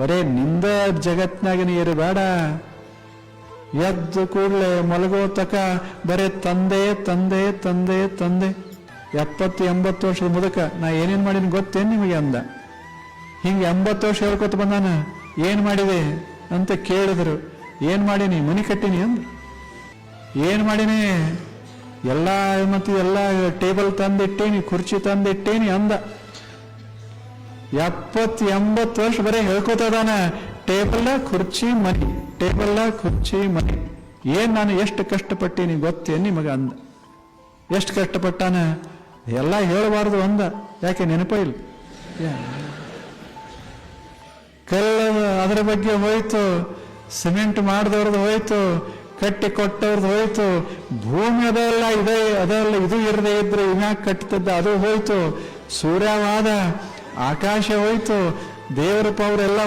ಬರೇ ನಿಂದ ಜಗತ್ನಾಗ ನೀರು ಬೇಡ. ಎದ್ದು ಕೂಡಲೇ ಮಲಗೋ ತಕ ಬರೇ ತಂದೆ ತಂದೆ ತಂದೆ ತಂದೆ. ಎಪ್ಪತ್ತು, ಎಂಬತ್ತು ವರ್ಷದ ಮುದಕ, ನಾ ಏನೇನು ಮಾಡೀನಿ ಗೊತ್ತೇನು ನಿಮಗೆ ಅಂದ? ಹಿಂಗೆ ಎಂಬತ್ತು ವರ್ಷ ಹೇಳ್ಕೊತ ಬಂದಾನ, ಏನು ಮಾಡಿದೆ ಅಂತ ಕೇಳಿದ್ರು. ಏನು ಮಾಡೀನಿ, ಮನೆ ಕಟ್ಟಿನಿ ಅಂದ? ಏನು ಮಾಡೀನಿ? ಎಲ್ಲ ಮತ್ತು ಎಲ್ಲ ಟೇಬಲ್ ತಂದಿಟ್ಟೇನಿ, ಕುರ್ಚಿ ತಂದಿಟ್ಟೇನಿ ಅಂದ. ಎಪ್ಪತ್ತು ಎಂಬತ್ತು ವರ್ಷ ಬರೀ ಹೇಳ್ಕೊತದಾನ ಟೇಬಲ್ ಕುರ್ಚಿ ಮನಿ ಟೇಬಲ್ ಕುರ್ಚಿ ಮನಿ ಏನ್ ನಾನು ಎಷ್ಟು ಕಷ್ಟಪಟ್ಟೀನಿ ಗೊತ್ತೇನಿ ನಿಮಗ ಅಂದ. ಎಷ್ಟು ಕಷ್ಟಪಟ್ಟಾನ? ಎಲ್ಲ ಹೇಳಬಾರ್ದು ಅಂದ. ಯಾಕೆ ನೆನಪ ಇಲ್ಲ. ಕಲ್ಲ ಅದರ ಬಗ್ಗೆ ಹೋಯ್ತು, ಸಿಮೆಂಟ್ ಮಾಡಿದವ್ರದ್ದು ಹೋಯ್ತು, ಕಟ್ಟಿ ಕೊಟ್ಟವ್ರದ್ದು ಹೋಯ್ತು, ಭೂಮಿ ಅದೆಲ್ಲ ಇದೆ, ಅದೆಲ್ಲ ಇದು ಇರದೇ ಇದ್ರೆ ಇನ್ಯಾಕೆ ಕಟ್ಟುತ್ತಿದ್ದ ಅದು ಹೋಯ್ತು. ಸೂರ್ಯವಾದ ಆಕಾಶ ಹೋಯ್ತು ದೇವರ ಪವರ್ ಎಲ್ಲ